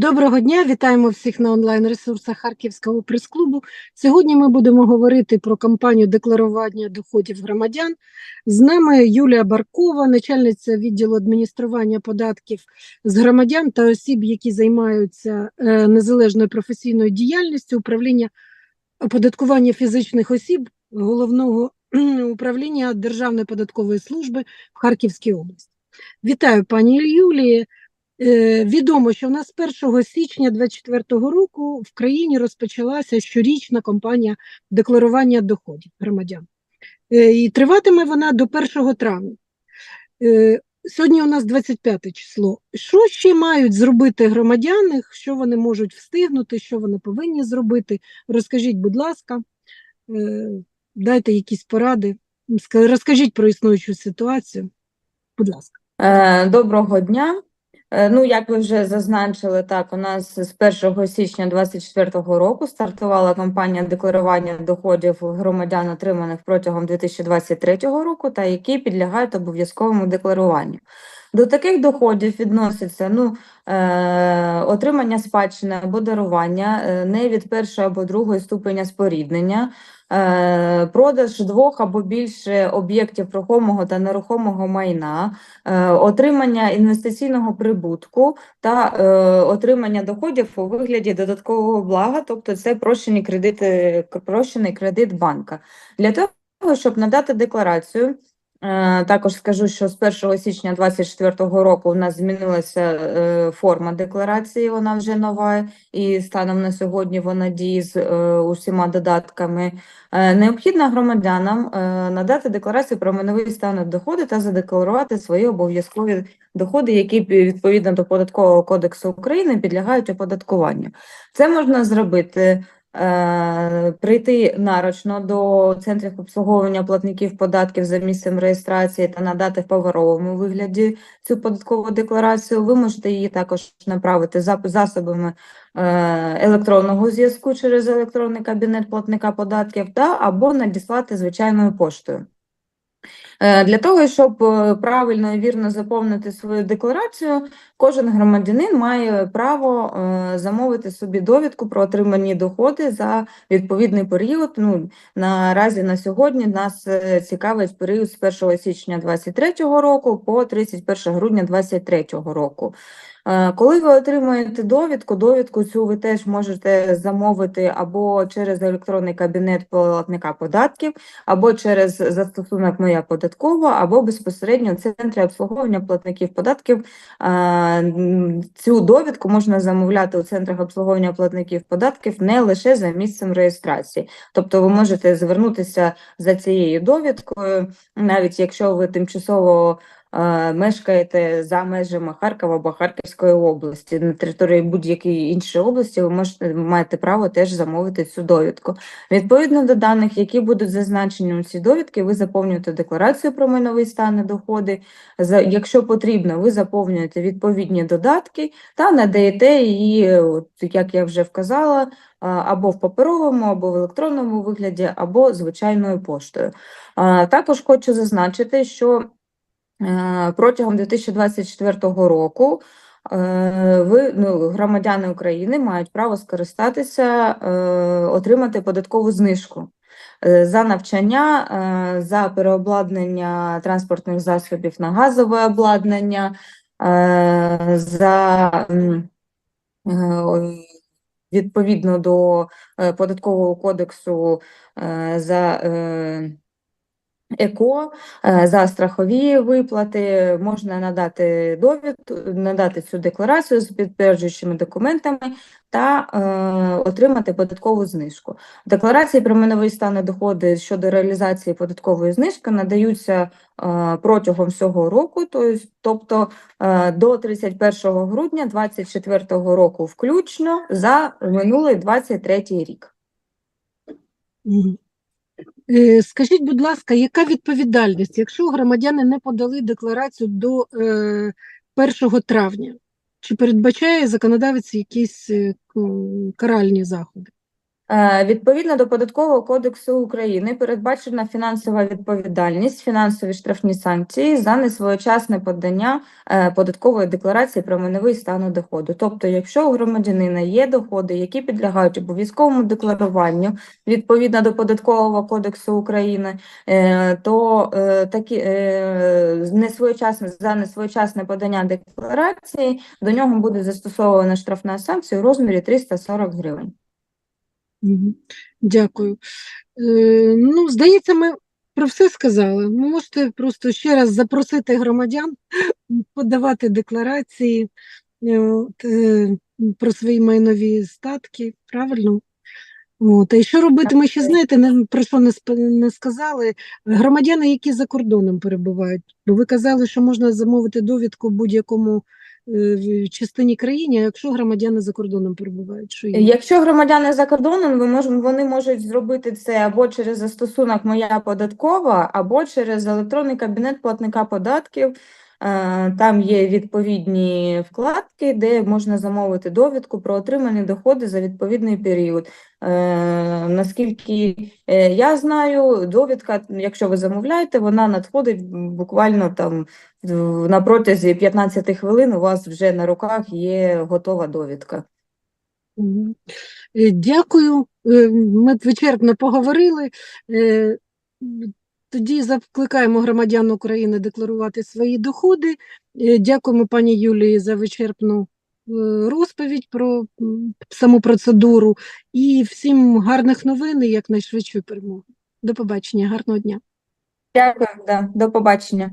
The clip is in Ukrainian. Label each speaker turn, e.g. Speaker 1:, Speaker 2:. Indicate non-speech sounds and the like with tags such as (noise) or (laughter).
Speaker 1: Доброго дня, вітаємо всіх на онлайн-ресурсах Харківського прес-клубу. Сьогодні ми будемо говорити про кампанію декларування доходів громадян. З нами Юлія Баркова, начальниця відділу адміністрування податків з громадян та осіб, які займаються е, незалежною професійною діяльністю управління оподаткування фізичних осіб головного (clears throat) управління Державної податкової служби в Харківській області. Вітаю, пані Юлії. Е, Відомо, що в нас 1 січня 2024 року в країні розпочалася щорічна кампанія декларування доходів громадян. Е, І триватиме вона до 1 травня. Е, Сьогодні у нас 25 число. Що ще мають зробити громадяни? Що вони можуть встигнути, що вони повинні зробити? Розкажіть, будь ласка, дайте якісь поради, розкажіть про існуючу ситуацію. Будь ласка.
Speaker 2: Доброго дня. Е, Ну, як ви вже зазначили, так, у нас з 1 січня 2024 року стартувала кампанія декларування доходів громадян, отриманих протягом 2023 року, та які підлягають обов'язковому декларуванню. До таких доходів відноситься ну, е, отримання спадщини або дарування е, не від першої або другої ступеня споріднення, продаж двох або більше об'єктів рухомого та нерухомого майна, е, отримання інвестиційного прибутку та е, отримання доходів у вигляді додаткового блага, тобто це прощені кредити, прощений кредит банка. Для того, щоб надати декларацію, е, також скажу, що з 1 січня 2024 року у нас змінилася е, форма декларації, вона вже нова, і станом на сьогодні вона діє з е, усіма додатками. Е, Необхідно громадянам е, надати декларацію про майновий стан доходу та задекларувати свої обов'язкові доходи, які відповідно до Податкового кодексу України підлягають оподаткуванню. Це можна зробити. Е, Прийти нарочно до центрів обслуговування платників податків за місцем реєстрації та надати в паперовому вигляді цю податкову декларацію. Ви можете її також направити за засобами е, електронного зв'язку через електронний кабінет платника податків та або надіслати звичайною поштою. Е, Для того, щоб е, правильно і вірно заповнити свою декларацію, кожен громадянин має право е, замовити собі довідку про отримані доходи за відповідний період. Ну, наразі на сьогодні нас цікавить період з 1 січня 2023 року по 31 грудня 2023 року. Е, Коли ви отримаєте довідку, довідку цю ви теж можете замовити або через електронний кабінет платника податків, або через застосунок Моя податкова, або безпосередньо в центрі обслуговування платників податків. Е, Цю довідку можна замовляти у центрах обслуговування платників податків не лише за місцем реєстрації. Тобто ви можете звернутися за цією довідкою, навіть якщо ви тимчасово мешкаєте за межами Харкова або Харківської області, на території будь-якої іншої області, ви можете маєте право теж замовити цю довідку. Відповідно до даних, які будуть зазначені у цій довідці, ви заповнюєте декларацію про майновий стан і доходи. Якщо потрібно, ви заповнюєте відповідні додатки та надаєте її, як я вже вказала, або в паперовому, або в електронному вигляді, або звичайною поштою. Також хочу зазначити, що протягом 2024 року е, ви, ну, громадяни України мають право скористатися, е, отримати податкову знижку е, за навчання, е, за переобладнання транспортних засобів на газове обладнання, е, за е, відповідно до е, податкового кодексу е, за е, ЕКО, е, за страхові виплати можна надати довідку, надати цю декларацію з підтверджуючими документами та е, отримати податкову знижку. Декларації про майновий стан доходи щодо реалізації податкової знижки надаються е, протягом всього року, тобто е, до 31 грудня 2024 року включно за минулий 23 рік.
Speaker 1: Е, Скажіть, будь ласка, яка відповідальність, якщо громадяни не подали декларацію до е, 1 травня? Чи передбачає законодавець якісь е, каральні заходи?
Speaker 2: Е, Відповідно до Податкового кодексу України передбачена фінансова відповідальність, фінансові штрафні санкції за несвоєчасне подання е, податкової декларації про майновий стан доходу. Тобто, якщо у громадянина є доходи, які підлягають обов'язковому декларуванню відповідно до Податкового кодексу України, е, то такі несвоєчасне за несвоєчасне подання декларації до нього буде застосована штрафна санкція у розмірі 340 гривень.
Speaker 1: Дякую. Е, Ну, здається, ми про все сказали. Ви можете просто ще раз запросити громадян подавати декларації е, от, е, про свої майнові статки, правильно? От. І що робити, ми ще знаєте, про що не, не сказали. Громадяни, які за кордоном перебувають. Бо ви казали, що можна замовити довідку будь-якому в частині країни, якщо громадяни за кордоном перебувають, що є?
Speaker 2: Якщо громадяни за кордоном, ви мож, вони можуть зробити це або через застосунок Моя податкова, або через електронний кабінет платника податків. Е, Там є відповідні вкладки, де можна замовити довідку про отримані доходи за відповідний період. Е, Наскільки е, я знаю, довідка, якщо ви замовляєте, вона надходить буквально там на протязі 15 хвилин. У вас вже на руках є готова довідка.
Speaker 1: Дякую. Ми вичерпно поговорили. Тоді закликаємо громадян України декларувати свої доходи. Е, Дякуємо пані Юлії за вичерпну е, розповідь про саму процедуру. І всім гарних новин і якнайшвидшої перемоги. До побачення, гарного дня.
Speaker 2: Дякую, да, до побачення.